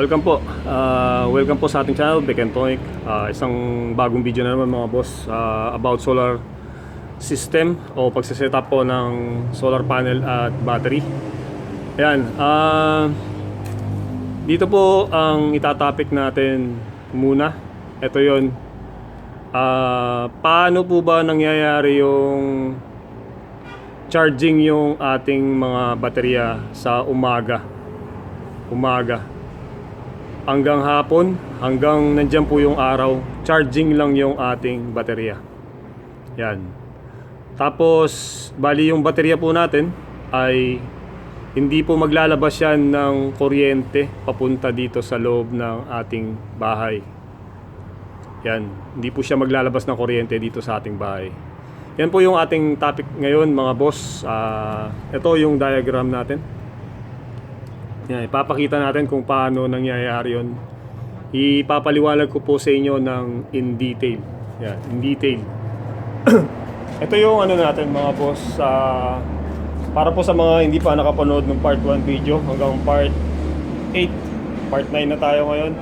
Welcome po. Ah, welcome po sa ating channel, Beck and. Ah, isang bagong video na naman mga boss ah, about solar system o pagsiset up po ng solar panel at battery. Ayan. ah, dito po ang itatopic natin muna. Ito yon. Ah, paano po ba nangyayari yung charging yung ating mga baterya sa umaga? Umaga hanggang hapon, hanggang nandyan po yung araw, charging lang yung ating baterya. Yan. Tapos, bali yung baterya po natin ay hindi po maglalabas yan ng kuryente papunta dito sa loob ng ating bahay. Yan. Hindi po siya maglalabas ng kuryente dito sa ating bahay. Yan po yung ating topic ngayon mga boss. Ah, ito yung diagram natin. Yan, ipapakita natin kung paano nangyayari yun. Ipapaliwanag ko po sa inyo ng in detail. Yan, in detail. Ito yung ano natin mga boss. ah, para po sa mga hindi pa nakapanood ng part 1 video hanggang part 8. Part 9 na tayo ngayon.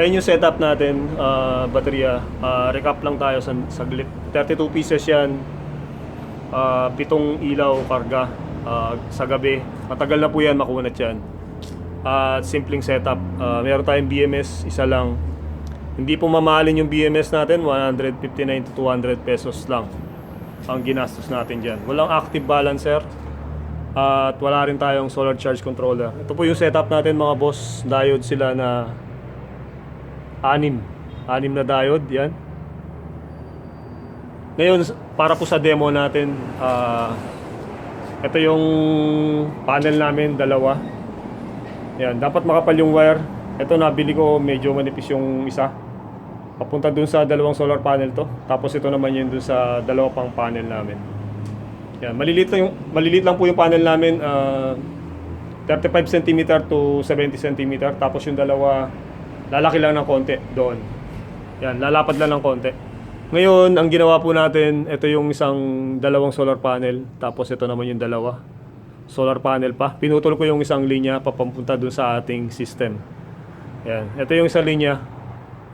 Ayun yung setup natin, ah, baterya. Ah, recap lang tayo sa saglit. 32 pieces yan. Ah, pitong ilaw karga ah, sa gabi. Matagal na po yan makunat yan. At simpleng setup. Ah, meron tayong BMS, isa lang. Hindi po mamahalin yung BMS natin, 159 to 200 pesos lang ang ginastos natin dyan. Walang active balancer at wala rin tayong solar charge controller. Ito po yung setup natin mga boss. Diode sila na anim. Anim na diode, yan. Ngayon, para po sa demo natin, ah, ito yung panel namin, dalawa. Yan, dapat makapal yung wire. Ito nabili ko, medyo manipis yung isa. Papunta dun sa dalawang solar panel to. Tapos ito naman yun dun sa dalawa pang panel namin. Yan, maliliit lang, yung, maliliit lang po yung panel namin. ah, 35 cm to 70 cm. Tapos yung dalawa, lalaki lang ng konti doon. Yan, lalapad lang ng konti. Ngayon, ang ginawa po natin, ito yung isang dalawang solar panel. Tapos ito naman yung dalawa. Solar panel pa. Pinutol ko yung isang linya papunta dun sa ating system. Yan. Ito yung isang linya.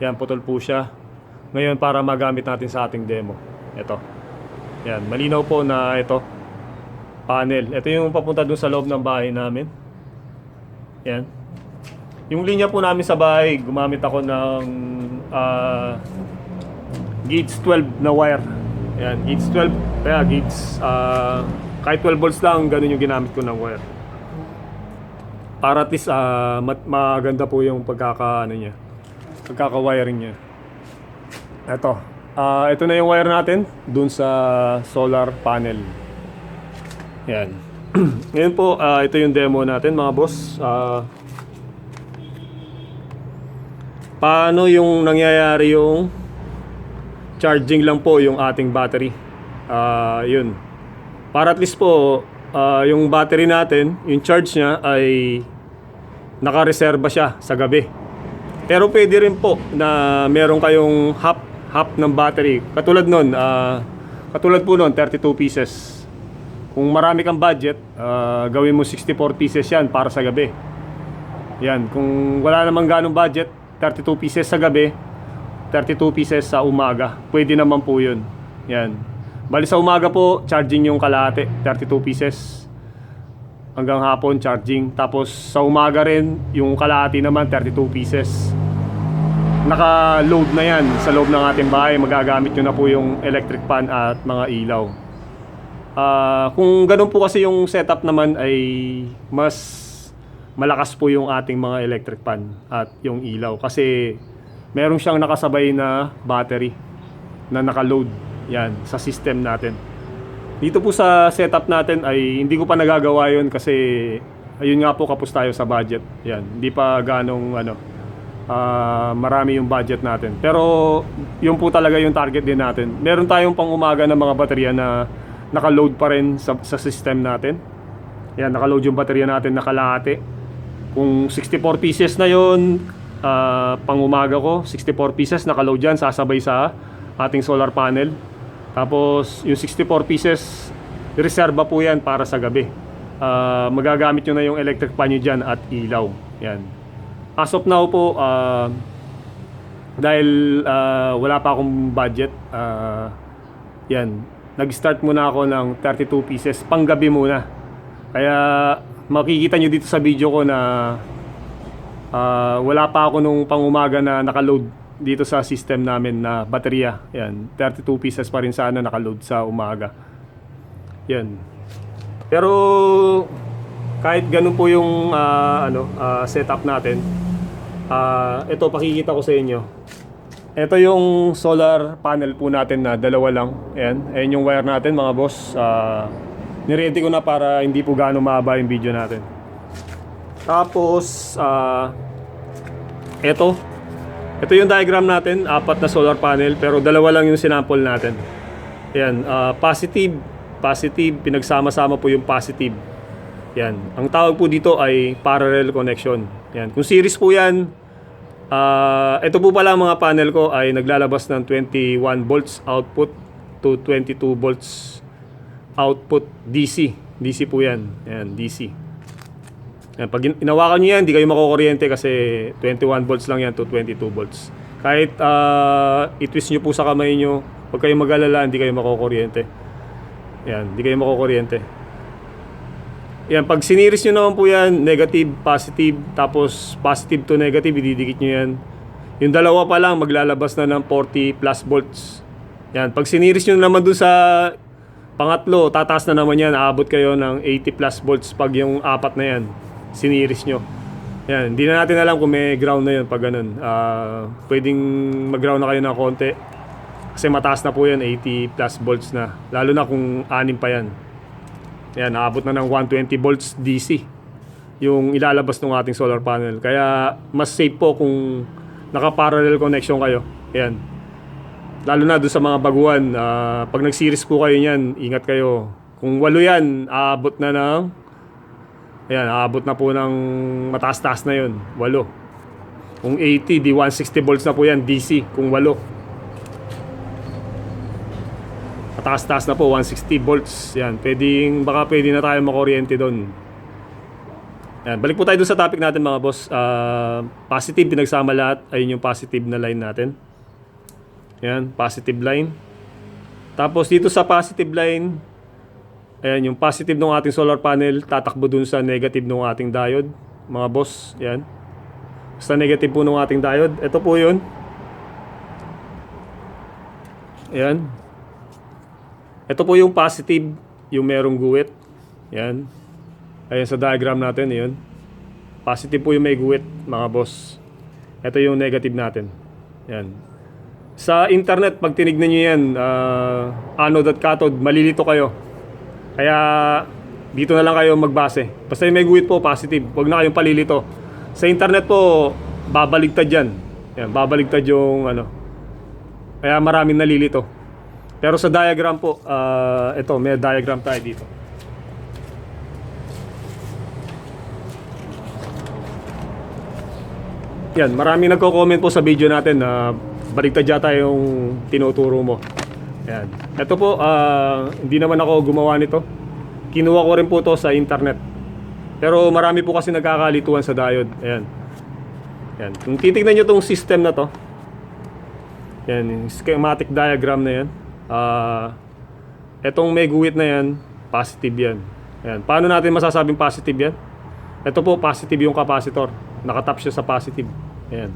Yan, putol po siya. Ngayon, para magamit natin sa ating demo. Ito. Yan, malinaw po na ito. Panel. Ito yung papunta dun sa loob ng bahay namin. Yan. Yung linya po namin sa bahay, gumamit ako ng ah, gauge 12 na wire. Yan, gauge 12. Kaya gauge, ah, kahit 12 volts lang, ganun yung ginamit ko ng wire. Para at least ah, mat- maganda po yung pagkaka, ano niya, pagkaka-wiring niya. Ito. Ah, ito na yung wire natin dun sa solar panel. Yan. Ngayon po, ah, ito yung demo natin mga boss. Ah, paano yung nangyayari yung charging lang po yung ating battery. Ah, yun. Para at least po, ah, yung battery natin, yung charge niya ay nakareserba siya sa gabi. Pero pwede rin po na meron kayong half half ng battery. Katulad nun, ah, katulad po nun, 32 pieces. Kung marami kang budget, ah, gawin mo 64 pieces yan para sa gabi. Yan, kung wala namang ganong budget, 32 pieces sa gabi, 32 pieces sa umaga. Pwede naman po yun. Yan. Bali sa umaga po, charging yung kalahati, 32 pieces. Hanggang hapon, charging. Tapos sa umaga rin, yung kalahati naman, 32 pieces. Naka-load na yan sa loob ng ating bahay. Magagamit nyo na po yung electric pan at mga ilaw. Ah, kung ganun po kasi yung setup naman ay mas malakas po yung ating mga electric pan at yung ilaw kasi meron siyang nakasabay na battery na naka-load yan sa system natin. Dito po sa setup natin ay hindi ko pa nagagawa yun kasi ayun nga po kapos tayo sa budget. Yan, hindi pa ganong ano ah, marami yung budget natin. Pero yun po talaga yung target din natin. Meron tayong pang umaga na mga baterya na naka-load pa rin sa, sa system natin. Yan, naka-load yung baterya natin nakalahati. Kung 64 pieces na yon ah, pang umaga ko, 64 pieces naka-load yan, sasabay sa ating solar panel. Tapos yung 64 pieces, reserva po yan para sa gabi. Ah, magagamit nyo na yung electric pan nyo dyan at ilaw. Yan. as of now po, ah, dahil ah, wala pa akong budget, ah, yan, nag-start muna ako ng 32 pieces, panggabi muna. Kaya makikita nyo dito sa video ko na ah, wala pa ako nung pangumaga na nakaload dito sa system namin na baterya. Yan, 32 pieces pa rin sana nakaload sa umaga. Yan. Pero kahit ganun po yung ah, ano ah, setup natin, ah, ito pakikita ko sa inyo. Ito yung solar panel po natin na dalawa lang. Ayan, ayan yung wire natin mga boss. Ah, niready ko na para hindi po gaano mahaba yung video natin. Tapos, ah, ito. Ito yung diagram natin, apat na solar panel pero dalawa lang yung sinample natin. Ayan, ah, positive, positive, pinagsama-sama po yung positive. Yan. Ang tawag po dito ay parallel connection. Yan. Kung series po yan, ah, ito po pala ang mga panel ko ay naglalabas ng 21 volts output to 22 volts output DC. DC po yan. Yan, DC. Yan, pag in- inawakan nyo yan, hindi kayo makukuryente kasi 21 volts lang yan to 22 volts. Kahit ah, i-twist nyo po sa kamay nyo, huwag kayong mag-alala, hindi kayo makukuryente. Yan, hindi kayo makukuryente. Yan, pag siniris nyo naman po yan, negative, positive, tapos positive to negative, ididikit nyo yan. Yung dalawa pa lang, maglalabas na ng 40 plus volts. Yan, pag siniris nyo naman dun sa pangatlo, tataas na naman yan, aabot kayo ng 80 plus volts pag yung apat na yan, siniris nyo. Yan, hindi na natin alam kung may ground na yun pag ganun. Ah, pwedeng mag-ground na kayo ng konti. Kasi mataas na po yan, 80 plus volts na. Lalo na kung anim pa yan. Yan, naabot na ng 120 volts DC yung ilalabas ng ating solar panel. Kaya mas safe po kung naka-parallel connection kayo. Yan. Lalo na doon sa mga baguhan, ah, pag nag-series po kayo niyan, ingat kayo. Kung walo yan, aabot na ng Ayan, aabot na po ng mataas-taas na yun. Walo. Kung 80, di 160 volts na po yan, DC. Kung walo. Mataas-taas na po, 160 volts. Yan, pwedeng, baka pwede na tayo makuryente doon. Yan, balik po tayo doon sa topic natin mga boss. Ah, positive, pinagsama lahat. Ayun yung positive na line natin. Yan, positive line. Tapos dito sa positive line, ayan yung positive ng ating solar panel, tatakbo dun sa negative ng ating diode. Mga boss, yan. Sa negative po ng ating diode. Ito po yun. Ayan. Ito po yung positive, yung merong guwit. Yan. Ayan sa diagram natin, yun. Positive po yung may guwit, mga boss. Ito yung negative natin. Yan. Sa internet, pag tinignan nyo yan, uh, anode at cathode, malilito kayo. Kaya dito na lang kayo magbase. Basta yung may guhit po, positive. Huwag na kayong palilito. Sa internet po, babaligtad yan. Yan, babaligtad yung ano. Kaya maraming nalilito. Pero sa diagram po, ah, ito, may diagram tayo dito. Yan, maraming nagko-comment po sa video natin na baligtad yata yung tinuturo mo. Yan. Ito po, ah, hindi naman ako gumawa nito. Kinuha ko rin po to sa internet. Pero marami po kasi nagkakalituan sa diode. Ayan. Yan. Kung titignan nyo tong system na to, yan, schematic diagram na yan. Ah, etong may guhit na yan, positive yan. Ayan. Paano natin masasabing positive yan? Ito po, positive yung capacitor. Nakatap siya sa positive. Ayan.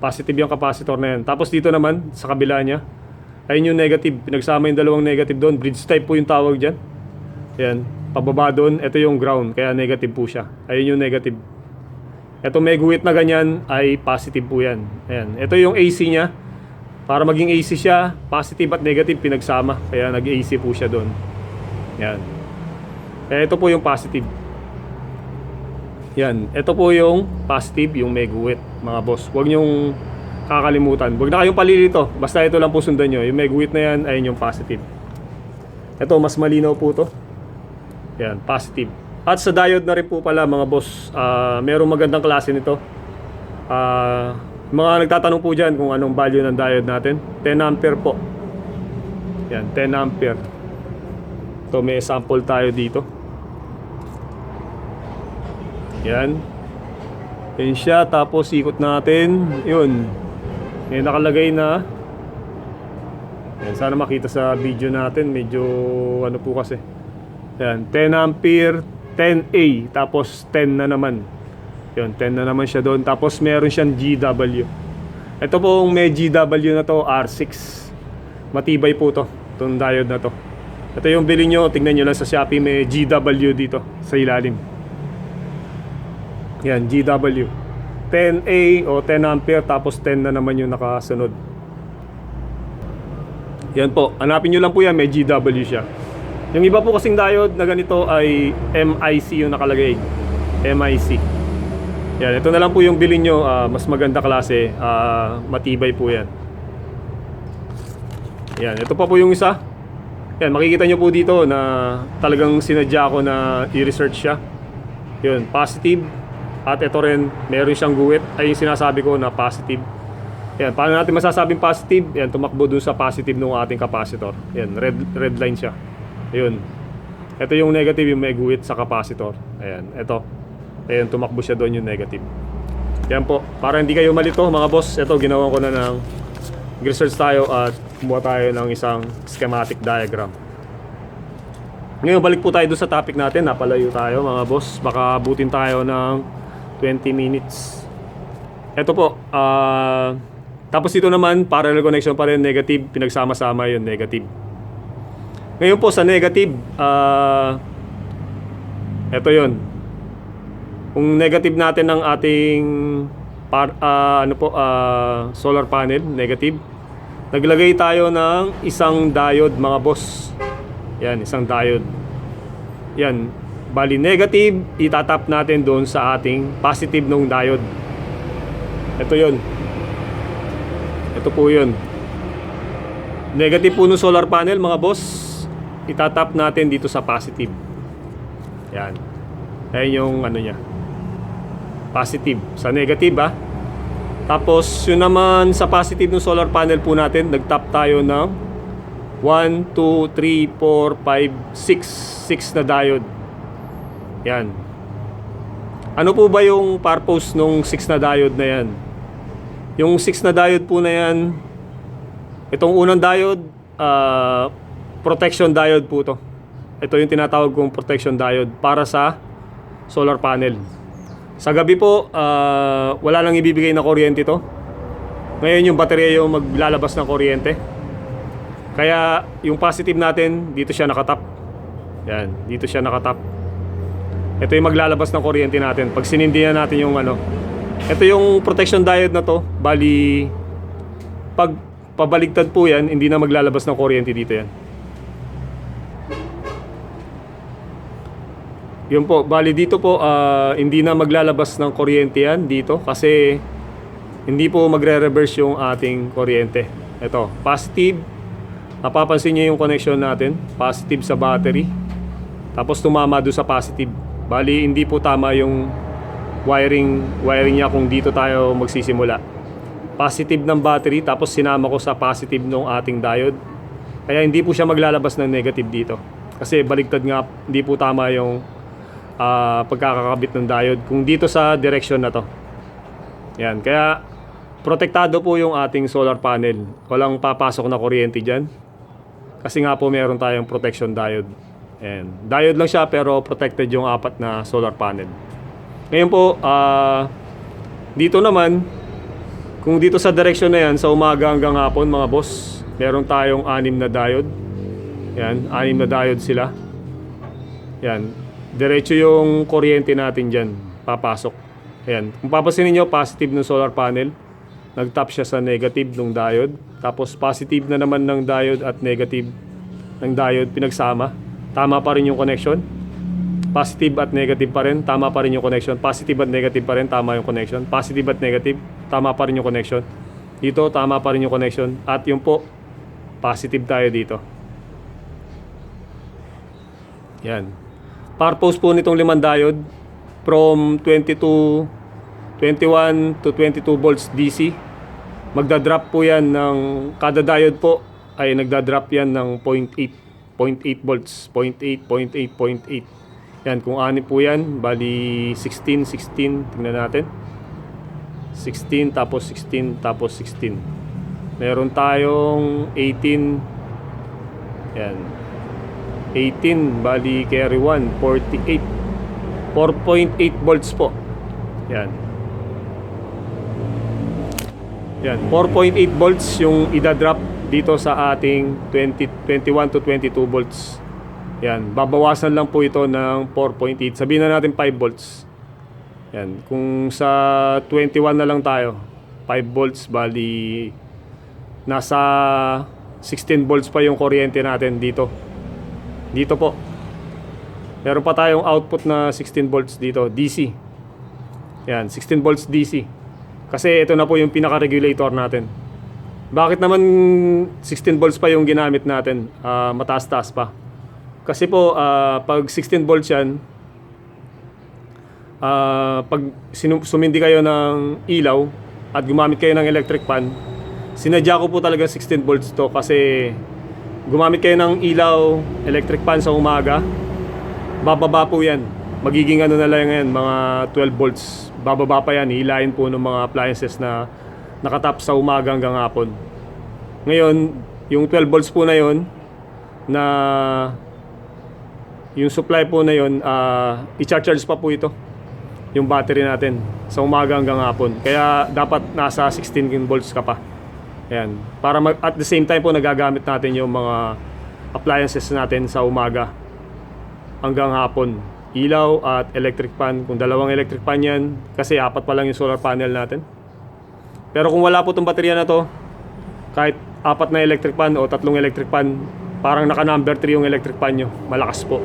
Positive yung capacitor na yan. Tapos dito naman, sa kabila niya, ayun yung negative. Pinagsama yung dalawang negative doon. Bridge type po yung tawag dyan. Ayan. Pababa doon, ito yung ground. Kaya negative po siya. Ayun yung negative. Ito may guhit na ganyan ay positive po yan. Ayan. Ito yung AC niya. Para maging AC siya, positive at negative pinagsama. Kaya nag-AC po siya doon. Yan. Kaya ito po yung positive. Yan. Ito po yung positive, yung may guhit, mga boss. Huwag niyong kakalimutan. Huwag na kayong palilito. Basta ito lang po sundan nyo. Yung may guhit na yan, ayun yung positive. Ito, mas malinaw po to. Yan, positive. At sa diode na rin po pala mga boss, ah, merong magandang klase nito. Ah, mga nagtatanong po dyan kung anong value ng diode natin. 10 ampere po. Yan, 10 ampere. Ito, may sample tayo dito. Yan. Yan siya, tapos ikot natin. Yun. May nakalagay na. Yan, sana makita sa video natin. Medyo ano po kasi. Yan, 10 ampere, 10A, tapos 10 na naman. Yun, 10 na naman siya doon. Tapos meron siyang GW. Ito pong may GW na to, R6. Matibay po to, itong diode na to. Ito yung bili nyo, tingnan nyo lang sa Shopee, may GW dito sa ilalim. Yan, GW. 10A o 10 ampere tapos 10 na naman yung nakasunod. Yan po, hanapin nyo lang po yan, may GW siya. Yung iba po kasing diode na ganito ay MIC yung nakalagay. MIC. Yan, ito na lang po yung bilhin nyo, ah, mas maganda klase, ah, matibay po yan. Yan, ito pa po yung isa. Yan, makikita nyo po dito na talagang sinadya ko na i-research siya. Yun, positive. At ito rin, meron siyang guwit. Ay yung sinasabi ko na positive. Yan, paano natin masasabing positive? Yan, tumakbo dun sa positive ng ating capacitor. Yan, red, red line siya. Ayun. Ito yung negative, yung may guwit sa capacitor. Ayan, ito. Ayan, tumakbo siya doon yung negative. Yan po. Para hindi kayo malito, mga boss, ito, ginawa ko na ng research tayo at kumuha tayo ng isang schematic diagram. Ngayon, balik po tayo doon sa topic natin. Napalayo tayo, mga boss. Baka butin tayo ng 20 minutes. Ito po, ah... tapos ito naman, parallel connection pa rin, negative, pinagsama-sama yung negative. Ngayon po sa negative, ah... ito yon. Kung negative natin ng ating par, ah, ano po, ah, solar panel, negative, naglagay tayo ng isang diode mga boss. Yan, isang diode. Yan, bali negative, itatap natin doon sa ating positive nung diode. Ito yon. Ito po yun. Negative po ng solar panel mga boss, itatap natin dito sa positive. Yan. Ayan yung ano niya. Positive. Sa negative ah. Tapos yun naman sa positive ng solar panel po natin, nagtap tayo ng 1, 2, 3, 4, 5, 6. 6 na diode. Yan. Ano po ba yung purpose nung 6 na diode na yan? Yung 6 na diode po na yan, itong unang diode, ah, protection diode po to. Ito yung tinatawag kong protection diode para sa solar panel. Sa gabi po, ah, wala lang ibibigay na kuryente to. Ngayon yung baterya yung maglalabas ng kuryente. Kaya yung positive natin, dito siya nakatap. Yan, dito siya nakatap. Ito yung maglalabas ng kuryente natin. Pag sinindihan natin yung ano. Ito yung protection diode na to. Bali, pag pabaligtad po yan, hindi na maglalabas ng kuryente dito yan. Yun po, bali dito po, ah, hindi na maglalabas ng kuryente yan dito kasi hindi po magre-reverse yung ating kuryente. Ito, positive. Napapansin niyo yung connection natin. Positive sa battery. Tapos tumama doon sa positive. Bali, hindi po tama yung wiring, wiring niya kung dito tayo magsisimula. Positive ng battery, tapos sinama ko sa positive ng ating diode. Kaya hindi po siya maglalabas ng negative dito. Kasi baligtad nga, hindi po tama yung ah, pagkakakabit ng diode kung dito sa direction na to. Yan, kaya protektado po yung ating solar panel. Walang papasok na kuryente dyan. Kasi nga po meron tayong protection diode. And diode lang siya pero protected yung apat na solar panel. Ngayon po, ah, dito naman, kung dito sa direction na yan, sa umaga hanggang hapon mga boss, meron tayong anim na diode. Yan, anim na diode sila. Yan, diretso yung kuryente natin dyan, papasok. Ayan, kung papansinin nyo, positive ng solar panel. Nag-tap siya sa negative ng diode. Tapos positive na naman ng diode at negative ng diode pinagsama. Tama pa rin yung connection. Positive at negative pa rin, tama pa rin yung connection. Positive at negative pa rin, tama yung connection. Positive at negative, tama pa rin yung connection. Dito, tama pa rin yung connection. At yung po, positive tayo dito. Yan. Purpose po nitong limang diode from 22 21 to 22 volts DC. Magda-drop po yan ng kada diode po ay nagda-drop yan ng 0.8 0.8 volts, 0.8, 0.8, 0.8. Yan, kung ani po yan, bali 16, 16, tingnan natin. 16 tapos 16 tapos 16. Meron tayong 18 yan. 18 bali carry 1 48 4.8 volts po. Yan. Yan, 4.8 volts yung idadrop dito sa ating 20, 21 to 22 volts. Yan, babawasan lang po ito ng 4.8. Sabihin na natin 5 volts. Yan, kung sa 21 na lang tayo, 5 volts bali nasa 16 volts pa yung kuryente natin dito. Dito po. Meron pa tayong output na 16 volts dito, DC. Yan, 16 volts DC. Kasi ito na po yung pinaka-regulator natin. Bakit naman 16 volts pa yung ginamit natin? Ah, mataas-taas pa. Kasi po, ah, pag 16 volts yan, ah, pag sumindi kayo ng ilaw at gumamit kayo ng electric fan, sinadya ko po talaga 16 volts to kasi gumamit kayo ng ilaw, electric fan sa umaga, bababa po yan. Magiging ano na lang yan, mga 12 volts. Bababa pa yan, hilahin po ng mga appliances na nakatap sa umaga hanggang hapon. Ngayon, yung 12 volts po na yon na yung supply po na yon ah i-charge pa po ito yung battery natin sa umaga hanggang hapon. Kaya dapat nasa 16 volts ka pa. Ayan. Para mag, at the same time po nagagamit natin yung mga appliances natin sa umaga hanggang hapon. Ilaw at electric fan. Kung dalawang electric fan yan, kasi apat pa lang yung solar panel natin. Pero kung wala po itong baterya na to, kahit apat na electric fan o tatlong electric fan, parang naka number 3 yung electric fan nyo. Malakas po.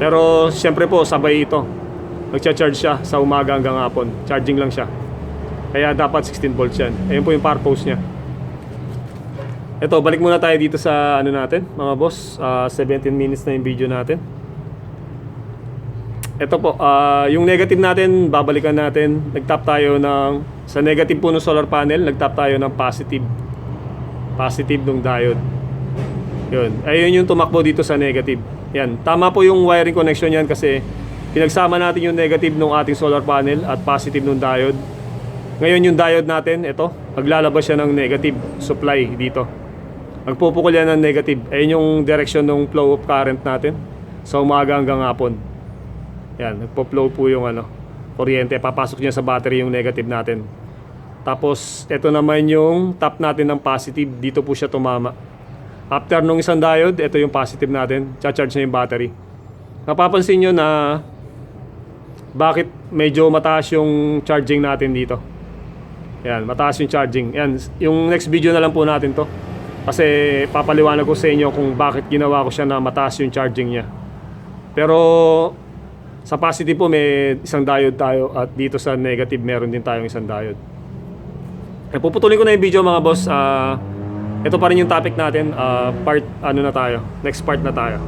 Pero siyempre po, sabay ito. Nagcha-charge siya sa umaga hanggang hapon. Charging lang siya. Kaya dapat 16 volts yan. Ayun po yung power post niya. Ito, balik muna tayo dito sa ano natin, mga boss. Ah, 17 minutes na yung video natin. Ito po, ah, yung negative natin, babalikan natin. Nag-tap tayo ng, sa negative po ng solar panel, nag-tap tayo ng positive. Positive ng diode. Yun. Ayun yung tumakbo dito sa negative. Yan. Tama po yung wiring connection yan kasi pinagsama natin yung negative ng ating solar panel at positive ng diode. Ngayon yung diode natin, ito, maglalabas siya ng negative supply dito. Magpupukol yan ng negative. Ayun yung direction ng flow of current natin sa umaga hanggang hapon. Yan, nagpo-flow po yung ano, kuryente. Papasok niya sa battery yung negative natin. Tapos, ito naman yung top natin ng positive. Dito po siya tumama. After nung isang diode, ito yung positive natin. Cha-charge na yung battery. Napapansin nyo na bakit medyo mataas yung charging natin dito. Yan, mataas yung charging. Yan, yung next video na lang po natin to. Kasi papaliwanag ko sa inyo kung bakit ginawa ko siya na mataas yung charging niya. Pero sa positive po may isang diode tayo at dito sa negative meron din tayong isang diode. Eh, puputulin ko na yung video mga boss. Ah, ito pa rin yung topic natin. Ah, part ano na tayo. Next part na tayo.